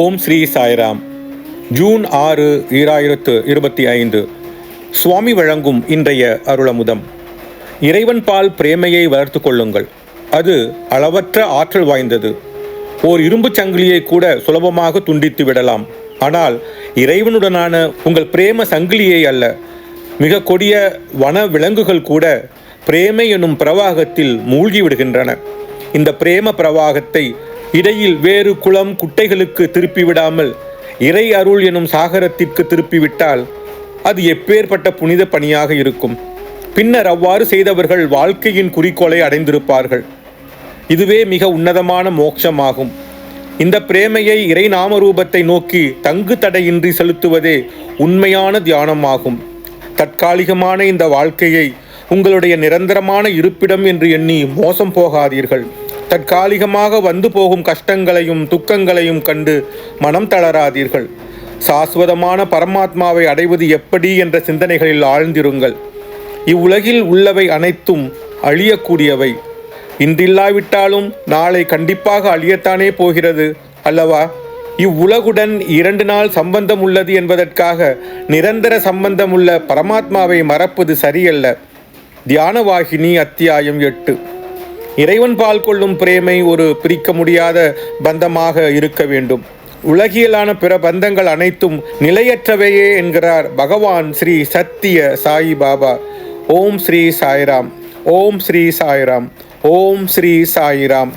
ஓம் Sri Sairam. June ஆறு ஈராயிரத்து இருபத்தி ஐந்து சுவாமி வழங்கும் இன்றைய அருளமுதம். இறைவன் பால் பிரேமையை வளர்த்து கொள்ளுங்கள். அது அளவற்ற ஆற்றல் வாய்ந்தது. ஓர் இரும்புச் சங்கிலியை கூட சுலபமாக துண்டித்து விடலாம். ஆனால் இறைவனுடனான உங்கள் பிரேம சங்கிலியை அல்ல மிக கொடிய வன விலங்குகள் கூட பிரேமை எனும் பிரவாகத்தில் மூழ்கி விடுகின்றன. இந்த பிரேம பிரவாகத்தை இடையில் வேறு குளம் குட்டைகளுக்கு திருப்பி விடாமல் இறை அருள் எனும் சாகரத்திற்கு திருப்பிவிட்டால் அது எப்பேற்பட்ட புனித பணியாக இருக்கும். பின்னர் அவ்வாறு செய்தவர்கள் வாழ்க்கையின் குறிக்கோளை அடைந்திருப்பார்கள். இதுவே மிக உன்னதமான மோட்சமாகும். இந்த பிரேமையை இறை நாமரூபத்தை நோக்கி தங்கு தடையின்றி செலுத்துவதே உண்மையான தியானமாகும். தற்காலிகமான இந்த வாழ்க்கையை உங்களுடைய நிரந்தரமான இருப்பிடம் என்று எண்ணி மோசம் போகாதீர்கள். தற்காலிகமாக வந்து போகும் கஷ்டங்களையும் துக்கங்களையும் கண்டு மனம் தளராதீர்கள். சாஸ்வதமான பரமாத்மாவை அடைவது எப்படி என்ற சிந்தனைகளில் ஆழ்ந்திருங்கள். இவ்வுலகில் உள்ளவை அனைத்தும் அழியக்கூடியவை. இன்றில்லாவிட்டாலும் நாளை கண்டிப்பாக அழியத்தானே போகிறது அல்லவா? இவ்வுலகுடன் இரண்டு நாள் சம்பந்தம் உள்ளது என்பதற்காக நிரந்தர சம்பந்தமுள்ள பரமாத்மாவை மறப்பது சரியல்ல. தியானவாகினி அத்தியாயம் எட்டு. இறைவன் பால் கொள்ளும் பிரேமை ஒரு பிரிக்க முடியாத பந்தமாக இருக்க வேண்டும். உலகியலான பிற பந்தங்கள் அனைத்தும் நிலையற்றவையே என்கிறார் பகவான் ஸ்ரீ சத்திய சாயி பாபா. ஓம் ஸ்ரீ சாய்ராம். ஓம் ஸ்ரீ சாய்ராம். ஓம் ஸ்ரீ சாய்ராம்.